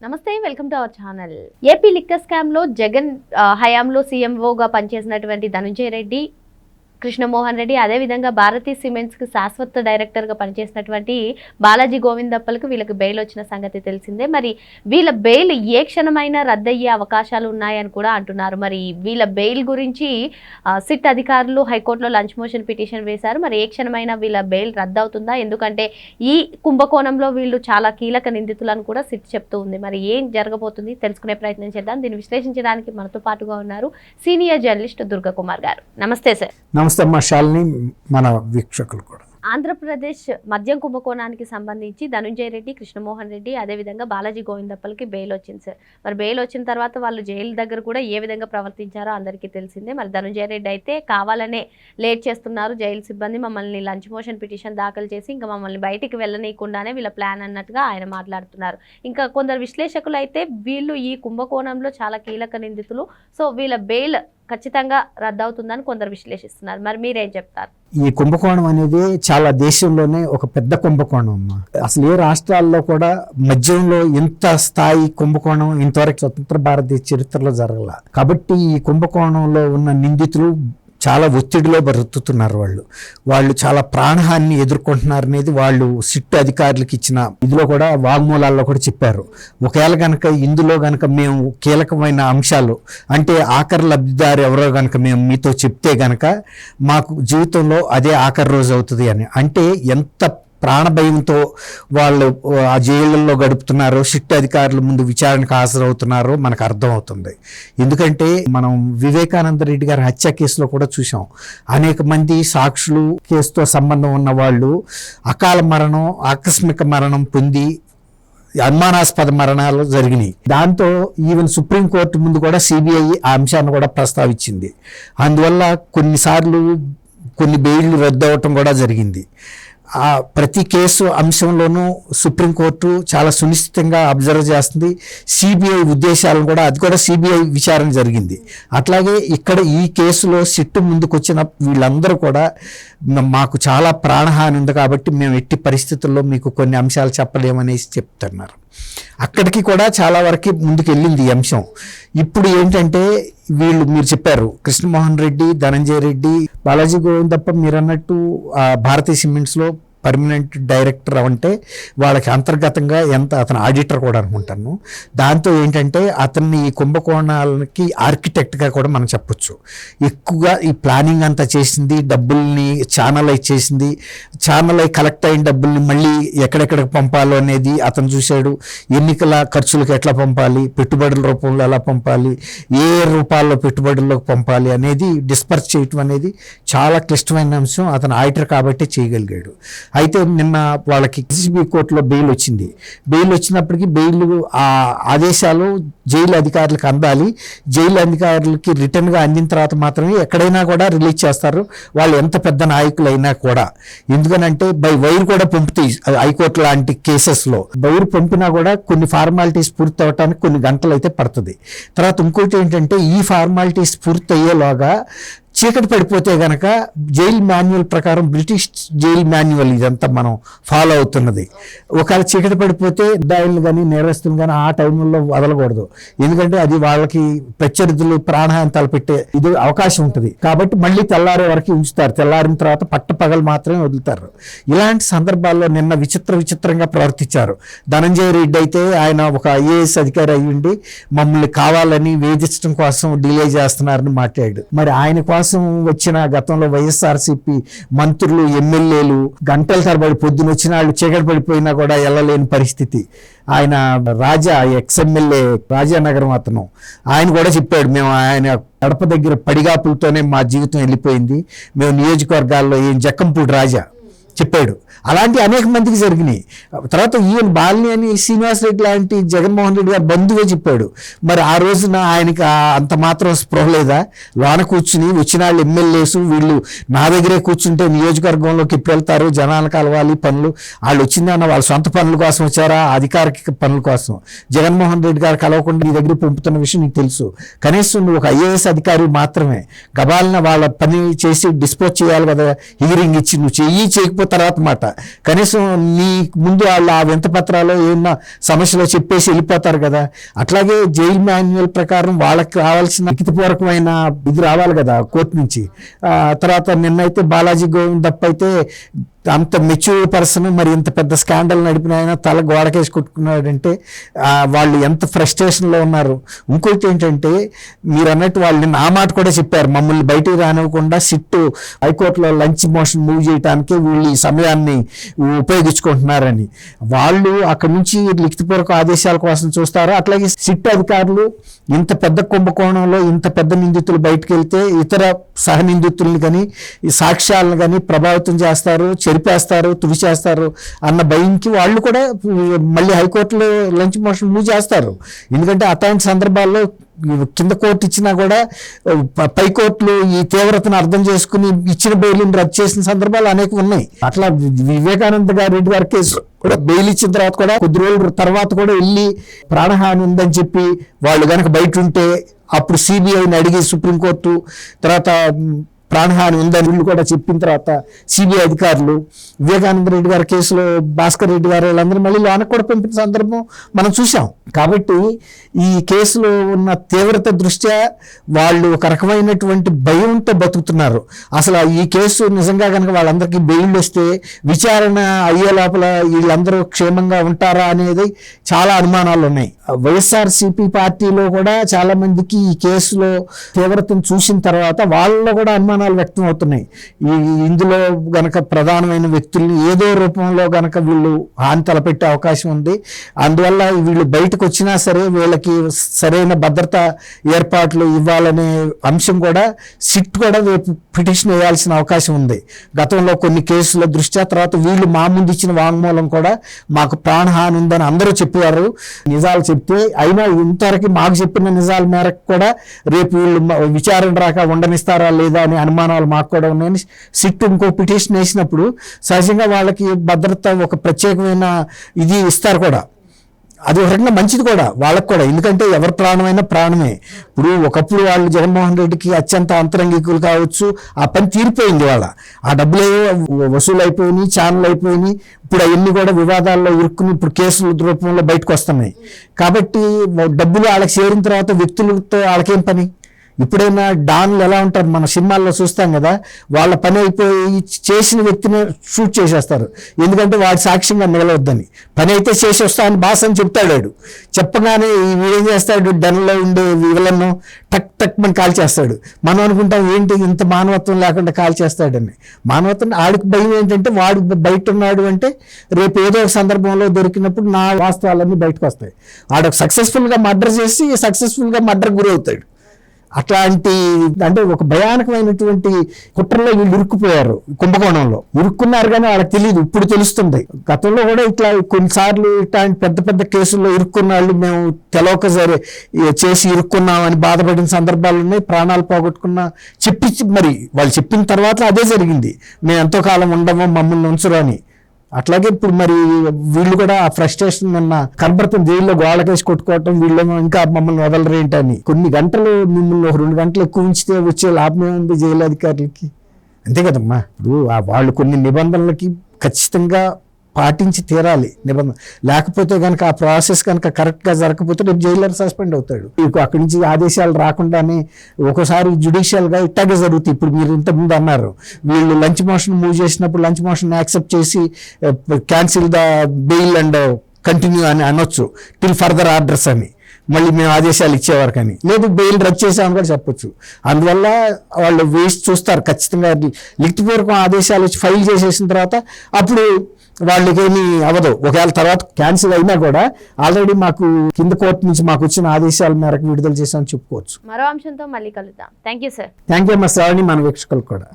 నమస్తే welcome to our channel. AP liquor స్కామ్లో జగన్ హయాంలో సీఎంఓగా పనిచేసినటువంటి ధనుంజయ రెడ్డి కృష్ణమోహన్ రెడ్డి అదేవిధంగా భారతీ సిమెంట్స్కి శాశ్వత డైరెక్టర్గా పనిచేసినటువంటి బాలాజీ గోవిందప్పలకు వీళ్ళకి బెయిల్ వచ్చిన సంగతి తెలిసిందే. మరి వీళ్ళ బెయిల్ ఏ క్షణమైనా రద్దయ్యే అవకాశాలు ఉన్నాయని కూడా అంటున్నారు. మరి వీళ్ళ బెయిల్ గురించి సిట్ అధికారులు హైకోర్టులో లంచ్ మోషన్ పిటిషన్ వేశారు. మరి ఏ క్షణమైనా వీళ్ళ బెయిల్ రద్దవుతుందా? ఎందుకంటే ఈ కుంభకోణంలో వీళ్ళు చాలా కీలక నిందితులను కూడా సిట్ చెప్తూ ఉంది. మరి ఏం జరగబోతుంది? తెలుసుకునే ప్రయత్నం చేద్దాం. దీన్ని విశ్లేషించడానికి మనతో పాటుగా ఉన్నారు సీనియర్ జర్నలిస్ట్ దుర్గా కుమార్ గారు. నమస్తే సార్. నమస్తే శాలిని మన వీక్షకులు కూడా. ఆంధ్రప్రదేశ్ మద్యం కుంభకోణానికి సంబంధించి ధనుంజయ రెడ్డి కృష్ణమోహన్ రెడ్డి అదేవిధంగా బాలాజీ గోవిందప్పలకి బెయిల్ వచ్చింది సార్. మరి బెయిల్ వచ్చిన తర్వాత వాళ్ళు జైలు దగ్గర కూడా ఏ విధంగా ప్రవర్తించారో అందరికీ తెలిసిందే. మరి ధనుంజయ రెడ్డి అయితే కావాలనే లేట్ చేస్తున్నారు. జైలు సిబ్బంది మమ్మల్ని లంచ్ మోషన్ పిటిషన్ దాఖలు చేసి ఇంకా మమ్మల్ని బయటికి వెళ్ళనీయకుండానే వీళ్ళ ప్లాన్ అన్నట్టుగా ఆయన మాట్లాడుతున్నారు. ఇంకా కొందరు విశ్లేషకులు అయితే వీళ్ళు ఈ కుంభకోణంలో చాలా కీలక నిందితులు. సో వీళ్ళ బెయిల్ ఖచ్చితంగా రద్దవుతుందని కొందరు విశ్లేషిస్తున్నారు. మరి మీరేం చెప్తారు? ఈ కుంభకోణం అనేది చాలా దేశంలోనే ఒక పెద్ద కుంభకోణం అమ్మా. అసలు ఏ రాష్ట్రాల్లో కూడా మద్యంలో ఇంత స్థాయి కుంభకోణం ఇంతవరకు స్వతంత్ర భారతదేశ చరిత్రలో జరగల. కాబట్టి ఈ కుంభకోణంలో ఉన్న నిందితులు చాలా ఒత్తిడిలో బ్రతుకుతున్నారు వాళ్ళు. వాళ్ళు చాలా ప్రాణహాన్ని ఎదుర్కొంటున్నారు అనేది వాళ్ళు సిట్టు అధికారులకు ఇచ్చిన ఇదిలో కూడా వాగ్మూలాల్లో కూడా చెప్పారు. ఒకవేళ కనుక ఇందులో కనుక మేము కీలకమైన అంశాలు అంటే ఆఖరి లబ్ధిదారు ఎవరో కనుక మేము మీతో చెప్తే కనుక మాకు జీవితంలో అదే ఆఖరి రోజు అవుతుంది అని. అంటే ఎంత ప్రాణభయంతో వాళ్ళు ఆ జైళ్ళల్లో గడుపుతున్నారు. సిట్ అధికారుల ముందు విచారణకు హాజరవుతున్నారో. మనకు అర్థమవుతుంది. ఎందుకంటే మనం వివేకానంద రెడ్డి గారి హత్య కేసులో కూడా చూసాం అనేక మంది సాక్షులు కేసుతో సంబంధం ఉన్న వాళ్ళు అకాల మరణం ఆకస్మిక మరణం పొంది అనుమానాస్పద మరణాలు జరిగినాయి. దాంతో ఈవెన్ సుప్రీంకోర్టు ముందు కూడా సిబిఐ ఆ అంశాన్ని కూడా ప్రస్తావించింది. అందువల్ల కొన్నిసార్లు కొన్ని బెయిళ్ళు రద్దు అవ్వటం కూడా జరిగింది. ఆ ప్రతి కేసు అంశంలోనూ సుప్రీంకోర్టు చాలా సునిశ్చితంగా అబ్జర్వ్ చేస్తుంది. సిబిఐ ఉద్దేశాలను కూడా అది కూడా సిబిఐ విచారణ జరిగింది. అట్లాగే ఇక్కడ ఈ కేసులో సిట్టు ముందుకు వచ్చిన వీళ్ళందరూ కూడా మాకు చాలా ప్రాణహాని ఉంది కాబట్టి మేము ఎట్టి పరిస్థితుల్లో మీకు కొన్ని అంశాలు చెప్పలేమనేసి చెప్తున్నారు. అక్కడికి కూడా చాలా వరకు ముందుకు వెళ్ళింది ఈ అంశం. ఇప్పుడు ఏంటంటే వీళ్ళు మీరు చెప్పారు కృష్ణమోహన్ రెడ్డి ధనంజయ రెడ్డి బాలాజీ గోవిందప్ప మీరు అన్నట్టు భారతీయ సిమెంట్స్లో పర్మనెంట్ డైరెక్టర్ అంటే వాళ్ళకి అంతర్గతంగా ఎంత అతను ఆడిటర్ కూడా అనుకుంటాను. దాంతో ఏంటంటే అతన్ని ఈ కుంభకోణాలకి ఆర్కిటెక్ట్గా కూడా మనం చెప్పొచ్చు. ఎక్కువగా ఈ ప్లానింగ్ అంతా చేసింది డబ్బుల్ని ఛానలైజ్ చేసింది. ఛానలైజ్ కలెక్ట్ అయిన డబ్బుల్ని మళ్ళీ ఎక్కడెక్కడికి పంపాలో అనేది అతను చూశాడు. ఎన్నికల ఖర్చులకు ఎట్లా పంపాలి పెట్టుబడుల రూపంలో ఎలా పంపాలి ఏ ఏ రూపాల్లో పెట్టుబడుల్లోకి పంపాలి అనేది డిస్పర్స్ చేయటం అనేది చాలా క్లిష్టమైన అంశం అతను ఆడిటర్ కాబట్టి చేయగలిగాడు. అయితే నిన్న వాళ్ళకి సిసిబి కోర్టులో బెయిల్ వచ్చింది. బెయిల్ వచ్చినప్పటికీ బెయిల్ ఆ ఆదేశాలు జైలు అధికారులకు అందాలి. జైలు అధికారులకి రిటర్న్గా అందిన తర్వాత మాత్రమే ఎక్కడైనా కూడా రిలీజ్ చేస్తారు. వాళ్ళు ఎంత పెద్ద నాయకులైనా కూడా. ఎందుకనంటే బై వైర్ కూడా పంపుతాయి హైకోర్టు లాంటి కేసెస్లో వైర్ పంపినా కూడా కొన్ని ఫార్మాలిటీస్ పూర్తి అవడానికి కొన్ని గంటలు అయితే పడుతుంది. తర్వాత ఇంకోటి ఏంటంటే ఈ ఫార్మాలిటీస్ పూర్తి అయ్యేలోగా చీకటి పడిపోతే గనక జైల్ మాన్యువల్ ప్రకారం బ్రిటిష్ జైల్ మాన్యువల్ ఇదంతా మనం ఫాలో అవుతున్నది. ఒకవేళ చీకటి పడిపోతే దాయిలు కానీ నేరస్తులు కానీ ఆ టైంలో వదలకూడదు. ఎందుకంటే అది వాళ్ళకి ప్రత్యర్థులు ప్రాణహాని తలపెట్టే ఇది అవకాశం ఉంటుంది. కాబట్టి మళ్ళీ తెల్లారే వరకు ఉంచుతారు. తెల్లారిన తర్వాత పట్ట పగలు మాత్రమే వదులుతారు. ఇలాంటి సందర్భాల్లో నిన్న విచిత్ర విచిత్రంగా ప్రవర్తించారు. ధనంజయ రెడ్డి అయితే ఆయన ఒక ఐఏఎస్ అధికారి అయ్యుండి మమ్మల్ని కావాలని వేధించడం కోసం డిలే చేస్తున్నారని మాట్లాడాడు. మరి ఆయన కోసం వచ్చిన గతంలో వైఎస్ఆర్సీపీ మంత్రులు ఎమ్మెల్యేలు గంటల తరబడి పొద్దున వచ్చిన వాళ్ళు చీకటి పడిపోయినా కూడా వెళ్ళలేని పరిస్థితి. ఆయన రాజా ఎక్స్ఎమ్మెల్యే రాజానగరం అతను. ఆయన కూడా చెప్పాడు మేము ఆయన కడప దగ్గర పడిగాపులతోనే మా జీవితం వెళ్ళిపోయింది. మేము నియోజకవర్గాల్లో ఏం జక్కంపూడి రాజా. చెప్పాడు. అలాంటి అనేక మందికి జరిగినాయి. తర్వాత ఈయన బాలిని అని శ్రీనివాస్ రెడ్డి లాంటి జగన్మోహన్ రెడ్డి గారు బంధువే చెప్పాడు. మరి ఆ రోజున ఆయనకి అంత మాత్రం స్పృహ లేదా? లోన కూర్చుని వచ్చిన వాళ్ళు ఎమ్మెల్యేస్ వీళ్ళు నా దగ్గరే కూర్చుంటే నియోజకవర్గంలోకి ఎప్పుడు వెళ్తారు? జనాలు కలవాలి పనులు. వాళ్ళు వచ్చిందన్న వాళ్ళ సొంత పనుల కోసం వచ్చారా? అధికారిక పనుల కోసం. జగన్మోహన్ రెడ్డి గారు కలవకుండా నీ దగ్గర పంపుతున్న విషయం నీకు తెలుసు. కనీసం నువ్వు ఒక ఐఏఎస్ అధికారి మాత్రమే. గబాలిన వాళ్ళ పని చేసి డిస్పోజ్ చేయాలి కదా? హియరింగ్ ఇచ్చి నువ్వు చెయ్యి చేయకపోతే తీర్పు తర్వాత మాట. కనీసం నీ ముందు వాళ్ళు ఆ వింత పత్రాలు ఏమన్నా సమస్యలో చెప్పేసి వెళ్ళిపోతారు కదా. అట్లాగే జైలు మాన్యువల్ ప్రకారం వాళ్ళకి రావాల్సిన లిఖితపూర్వకమైన ఇది రావాలి కదా కోర్టు నుంచి. తర్వాత నిన్నైతే బాలాజీ గోవింద్ అయితే అంత మెచ్యూర్ పర్సన్ మరి ఇంత పెద్ద స్కాండల్ నడిపిన ఆయన తల గోడకేసి కొట్టుకున్నాడంటే వాళ్ళు ఎంత ఫ్రస్ట్రేషన్లో ఉన్నారు. ఇంకోటి ఏంటంటే మీరు అన్నట్టు వాళ్ళు నా మాట కూడా చెప్పారు. మమ్మల్ని బయటికి రానివ్వకుండా సిట్టు హైకోర్టులో లంచ్ మోషన్ మూవ్ చేయడానికి వీళ్ళు ఈ సమయాన్ని ఉపయోగించుకుంటున్నారని. వాళ్ళు అక్కడి నుంచి లిఖితపూర్వక ఆదేశాల కోసం చూస్తారు? అట్లాగే సిట్ అధికారులు ఇంత పెద్ద కుంభకోణంలో ఇంత పెద్ద నిందితులు బయటకు వెళ్తే ఇతర సహ నిందితుల్ని కానీ సాక్ష్యాలను కానీ ప్రభావితం చేస్తారు చెరిపేస్తారు తుడిచేస్తారు అన్న భయంకి వాళ్ళు కూడా మళ్ళీ హైకోర్టులో లంచ్ మోషన్ మూవ్ చేస్తారు. ఎందుకంటే అట్లాంటి సందర్భాల్లో కింద కోర్టు ఇచ్చినా కూడా పై కోర్టులు ఈ తీవ్రతను అర్థం చేసుకుని ఇచ్చిన బెయిల్ని రద్దు చేసిన సందర్భాలు అనేక ఉన్నాయి. అట్లా వివేకానంద గారి రెడ్డి గారి కేసు కూడా బెయిల్ ఇచ్చిన తర్వాత కూడా కొద్ది రోజుల తర్వాత కూడా వెళ్ళి ప్రాణహాని ఉందని చెప్పి వాళ్ళు కనుక బయట ఉంటే అప్పుడు సిబిఐని అడిగి సుప్రీంకోర్టు తర్వాత ప్రాణహాని ఉందని వీళ్ళు కూడా చెప్పిన తర్వాత సిబిఐ అధికారులు వివేకానంద రెడ్డి గారి కేసులో భాస్కర్ రెడ్డి గారు వాళ్ళందరూ మళ్ళీ లోనకు కూడా పంపిన సందర్భం మనం చూసాం కాబట్టి ఈ కేసులో ఉన్న తీవ్రత దృష్ట్యా వాళ్ళు ఒక రకమైనటువంటి భయంతో బతుకుతున్నారు. అసలు ఈ కేసు నిజంగా కనుక వాళ్ళందరికీ బెయిల్ వస్తే విచారణ అయ్యే లోపల వీళ్ళందరూ క్షేమంగా ఉంటారా అనేది చాలా అనుమానాలు ఉన్నాయి. వైఎస్ఆర్సిపి పార్టీలో కూడా చాలా మందికి ఈ కేసులో తీవ్రతను చూసిన తర్వాత వాళ్ళలో కూడా అనుమానం అనుమానాలు వ్యక్తం అవుతున్నాయి. ఈ ఇందులో గనక ప్రధానమైన వ్యక్తుల్ని ఏదో రూపంలో గనక వీళ్ళు హాని తలపెట్టే అవకాశం ఉంది. అందువల్ల వీళ్ళు బయటకు వచ్చినా సరే వీళ్ళకి సరైన భద్రత ఏర్పాట్లు ఇవ్వాలనే అంశం కూడా సిట్ కూడా రేపు పిటిషన్ వేయాల్సిన అవకాశం ఉంది. గతంలో కొన్ని కేసుల దృష్ట్యా తర్వాత వీళ్ళు మా ముందు ఇచ్చిన వాంగ్మూలం కూడా మాకు ప్రాణహాని ఉందని అందరూ చెప్పారు. నిజాలు చెప్తే అయినా ఇంతవరకు మాకు చెప్పిన నిజాల మేరకు కూడా రేపు వీళ్ళు విచారణ రాక ఉండనిస్తారా లేదా అని అనుమానాలు మాకు కూడా ఉన్నాయని సిట్ ఇంకో పిటిషన్ వేసినప్పుడు సహజంగా వాళ్ళకి భద్రత ఒక ప్రత్యేకమైన ఇది ఇస్తారు కూడా. అది ఒక రకంగా మంచిది కూడా వాళ్ళకు కూడా. ఎందుకంటే ఎవరి ప్రాణమైనా ప్రాణమే. ఇప్పుడు ఒకప్పుడు వాళ్ళు జగన్మోహన్ రెడ్డికి అత్యంత అంతరంగికులు కావచ్చు. ఆ పని తీరిపోయింది వాళ్ళ ఆ డబ్బులు వసూలు అయిపోయినాయి ఛానల్ అయిపోయినాయి. ఇప్పుడు అవన్నీ కూడా వివాదాల్లో ఇరుక్కుని ఇప్పుడు కేసుల రూపంలో బయటకు వస్తున్నాయి. కాబట్టి డబ్బులు వాళ్ళకి చేరిన తర్వాత వ్యక్తులతో వాళ్ళకేం పని? ఇప్పుడైనా డాన్లు ఎలా ఉంటారు? మన సినిమాల్లో చూస్తాం కదా వాళ్ళ పని అయిపోయి చేసిన వ్యక్తిని షూట్ చేసేస్తారు. ఎందుకంటే వాడు సాక్ష్యంగా మిగలవద్దని పని అయితే చేసి వస్తా అని బాస్ అని చెప్తాడు వాడు చెప్పగానే వీడేం చేస్తాడు? డన్లో ఉండే వీళ్ళను టక్ టక్ మన కాల్ చేస్తాడు. మనం అనుకుంటాం ఏంటి ఇంత మానవత్వం లేకుండా కాల్ చేస్తాడని? మానవత్వం ఆడికి భయం ఏంటంటే వాడు బయట ఉన్నాడు అంటే రేపు ఏదో ఒక సందర్భంలో దొరికినప్పుడు నా వాస్తవాలన్నీ బయటకు వస్తాయి ఆడ సక్సెస్ఫుల్గా మర్డర్ చేసి సక్సెస్ఫుల్గా మర్డర్ గురవుతాడు. అట్లాంటి అంటే ఒక భయానకమైనటువంటి కుట్రలో వీళ్ళు ఇరుక్కుపోయారు కుంభకోణంలో. ఇరుక్కున్నారు కానీ వాళ్ళకి తెలియదు ఇప్పుడు తెలుస్తుంది. గతంలో కూడా ఇట్లా కొన్నిసార్లు ఇట్లాంటి పెద్ద పెద్ద కేసుల్లో ఇరుక్కున్న వాళ్ళు మేము తెలవక సరే చేసి ఇరుక్కున్నామని బాధపడిన సందర్భాలు ఉన్నాయి ప్రాణాలు పోగొట్టుకున్న చెప్పి మరి వాళ్ళు చెప్పిన తర్వాత అదే జరిగింది. మేము ఎంతో కాలం ఉండము మమ్మల్ని ఉంచరు అని. అట్లాగే ఇప్పుడు మరి వీళ్ళు కూడా ఆ ఫ్రస్ట్రేషన్ అన్న కనబడుతుంది జైల్లో గోళ్ళకేసి కొట్టుకోవటం వీళ్ళు ఇంకా మమ్మల్ని వదలరు ఏంటని కొన్ని గంటలు మిమ్మల్ని ఒక రెండు గంటలు ఎక్కువ ఉంచితే వచ్చే లాభం ఏముంది జైలు అధికారులకి? అంతే కదమ్మా. ఇప్పుడు వాళ్ళు కొన్ని నిబంధనలకి ఖచ్చితంగా పాటించి తీరాలి నిబంధన. లేకపోతే కనుక ఆ ప్రాసెస్ కనుక కరెక్ట్గా జరగకపోతే రేపు జైలర్ సస్పెండ్ అవుతాడు. మీకు అక్కడి నుంచి ఆదేశాలు రాకుండానే ఒకసారి జుడిషియల్గా ఇట్టాగే జరుగుతుంది ఇప్పుడు మీరు ఇంతకుముందు అన్నారు వీళ్ళు లంచ్ మోషన్ మూవ్ చేసినప్పుడు లంచ్ మోషన్ యాక్సెప్ట్ చేసి cancel the bail and continue అని అనొచ్చు. టిల్ ఫర్దర్ ఆర్డర్స్ అని. మళ్ళీ మేము ఆదేశాలు ఇచ్చేవారు కానీ. లేదు బెయిల్ రద్దు చేసామని కూడా చెప్పొచ్చు. అందువల్ల వాళ్ళు వేసి చూస్తారు ఖచ్చితంగా లిఖితపూర్వకం ఆదేశాలు వచ్చి ఫైల్ చేసేసిన తర్వాత అప్పుడు వాళ్ళకేమీ అవ్వదు. ఒకవేళ తర్వాత క్యాన్సిల్ అయినా కూడా ఆల్రెడీ మాకు కింద కోర్టు నుంచి మాకు వచ్చిన ఆదేశాల మేరకు విడుదల చేసామని చెప్పుకోవచ్చు. మరో అంశంతో మళ్ళీ కలుద్దాం. Thank you sir. Thank you మా శ్రావణి మన వీక్షకులు కూడా.